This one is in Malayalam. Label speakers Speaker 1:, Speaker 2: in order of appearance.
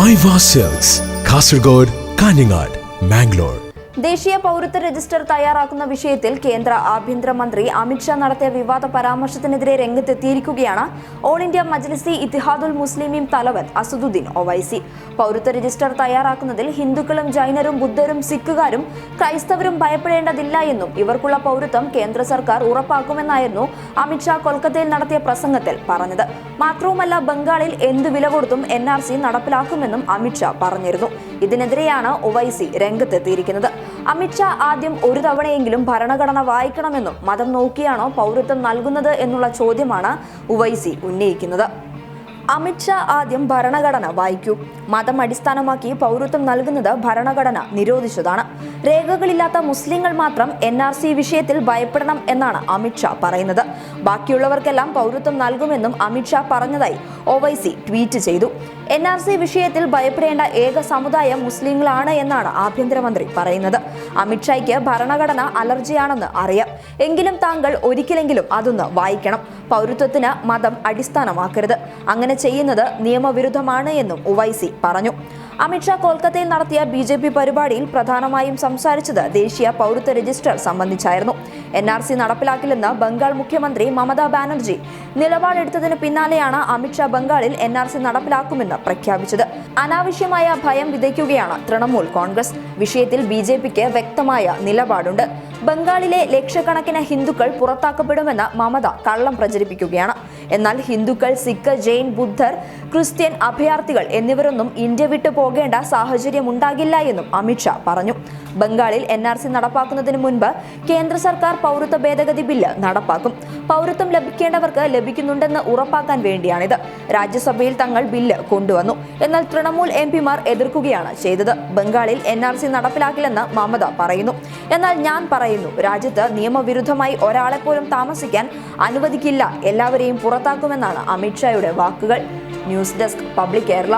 Speaker 1: മൈ വാസൽസ് കാസർഗോഡ് കാഞ്ഞങ്ങാട് മാംഗ്ലൂർ
Speaker 2: ദേശീയ പൗരത്വ രജിസ്റ്റർ തയ്യാറാക്കുന്ന വിഷയത്തിൽ കേന്ദ്ര ആഭ്യന്തരമന്ത്രി അമിത്ഷാ നടത്തിയ വിവാദ പരാമർശത്തിനെതിരെ രംഗത്തെത്തിയിരിക്കുകയാണ്. ഓൾ ഇന്ത്യ മജ്ലിസി ഇത്തിഹാദുൽ മുസ്ലിമീം തലവൻ അസദുദ്ദീൻ ഒവൈസി. പൗരത്വ രജിസ്റ്റർ തയ്യാറാക്കുന്നതിൽ ഹിന്ദുക്കളും ജൈനരും ബുദ്ധരും സിഖുകാരും ക്രൈസ്തവരും ഭയപ്പെടേണ്ടതില്ല എന്നും ഇവർക്കുള്ള പൗരത്വം കേന്ദ്ര സർക്കാർ ഉറപ്പാക്കുമെന്നായിരുന്നു അമിത്ഷാ കൊൽക്കത്തയിൽ നടത്തിയ പ്രസംഗത്തിൽ പറഞ്ഞത്. മാത്രവുമല്ല ബംഗാളിൽ എന്ത് വില കൊടുത്തും എൻ നടപ്പിലാക്കുമെന്നും അമിത്ഷാ പറഞ്ഞിരുന്നു. ഇതിനെതിരെയാണ് ഒവൈസി രംഗത്തെത്തിയിരിക്കുന്നത്. അമിത്ഷാ ആദ്യം ഒരു തവണയെങ്കിലും ഭരണഘടന വായിക്കണമെന്നും മതം നോക്കിയാണോ പൗരത്വം നൽകുന്നത് എന്നുള്ള ചോദ്യമാണ് ഉവൈസി ഉന്നയിക്കുന്നത്. അമിത്ഷാ ആദ്യം ഭരണഘടന വായിക്കൂ. മതം അടിസ്ഥാനമാക്കി പൗരത്വം നൽകുന്നത് ഭരണഘടന നിരോധിച്ചതാണ്. രേഖകളില്ലാത്ത മുസ്ലിങ്ങൾ മാത്രം എൻ ആർ സി വിഷയത്തിൽ ഭയപ്പെടണം എന്നാണ് അമിത്ഷാ പറയുന്നത്. ബാക്കിയുള്ളവർക്കെല്ലാം പൗരത്വം നൽകുമെന്നും അമിത്ഷാ പറഞ്ഞതായി ഒവൈസി ട്വീറ്റ് ചെയ്തു. എൻ ആർ സി വിഷയത്തിൽ ഭയപ്പെടേണ്ട ഏക സമുദായം മുസ്ലിങ്ങളാണ് എന്നാണ് ആഭ്യന്തരമന്ത്രി പറയുന്നത്. അമിത്ഷായ്ക്ക് ഭരണഘടന അലർജിയാണെന്ന് അറിയാം. എങ്കിലും താങ്കൾ ഒരിക്കലെങ്കിലും അതൊന്ന് വായിക്കണം. പൗരത്വത്തിന് മതം അടിസ്ഥാനമാക്കരുത്. അങ്ങനെ ചെയ്യുന്നത് നിയമവിരുദ്ധമാണ് എന്നും ഉവൈസി പറഞ്ഞു. അമിത്ഷാ കൊൽക്കത്തയിൽ നടത്തിയ ബി ജെ പി പരിപാടിയിൽ പ്രധാനമായും സംസാരിച്ചത് ദേശീയ പൗരത്വ രജിസ്റ്റർ സംബന്ധിച്ചായിരുന്നു. എൻ ആർ സി നടപ്പിലാക്കില്ലെന്ന് ബംഗാൾ മുഖ്യമന്ത്രി മമതാ ബാനർജി. നിലപാടെടുത്തതിന് പിന്നാലെയാണ് അമിത്ഷാ ബംഗാളിൽ എൻ ആർ സി നടപ്പിലാക്കുമെന്ന് പ്രഖ്യാപിച്ചത്. അനാവശ്യമായ ഭയം വിതയ്ക്കുകയാണ് തൃണമൂൽ കോൺഗ്രസ്. വിഷയത്തിൽ ബി ജെ പിക്ക് വ്യക്തമായ നിലപാടുണ്ട്. ബംഗാളിലെ ലക്ഷക്കണക്കിന് ഹിന്ദുക്കൾ പുറത്താക്കപ്പെടുമെന്ന് മമത കള്ളം പ്രചരിപ്പിക്കുകയാണ്. എന്നാൽ ഹിന്ദുക്കൾ സിഖ് ജെയിൻ ബുദ്ധർ ക്രിസ്ത്യൻ അഭയാർത്ഥികൾ എന്നിവരൊന്നും ഇന്ത്യ വിട്ടു പോകേണ്ട സാഹചര്യം ഉണ്ടാകില്ല എന്നും അമിത്ഷാ പറഞ്ഞു. ബംഗാളിൽ എൻ നടപ്പാക്കുന്നതിന് മുൻപ് കേന്ദ്ര സർക്കാർ പൗരത്വ ഭേദഗതി ബില്ല് നടപ്പാക്കും. പൗരത്വം ലഭിക്കേണ്ടവർക്ക് ലഭിക്കുന്നുണ്ടെന്ന് ഉറപ്പാക്കാൻ വേണ്ടിയാണിത്. രാജ്യസഭയിൽ തങ്ങൾ ബില്ല് കൊണ്ടുവന്നു. എന്നാൽ തൃണമൂൽ എം പിമാർ എതിർക്കുകയാണ് ചെയ്തത്. ബംഗാളിൽ എൻ ആർ സി നടപ്പിലാക്കില്ലെന്ന് മമത പറയുന്നു. എന്നാൽ ഞാൻ പറയുന്നു രാജ്യത്ത് നിയമവിരുദ്ധമായി ഒരാളെ പോലും താമസിക്കാൻ അനുവദിക്കില്ല. എല്ലാവരെയും പുറത്താക്കുമെന്നാണ് അമിത്ഷായുടെ വാക്കുകൾ. News desk
Speaker 1: public Kerala.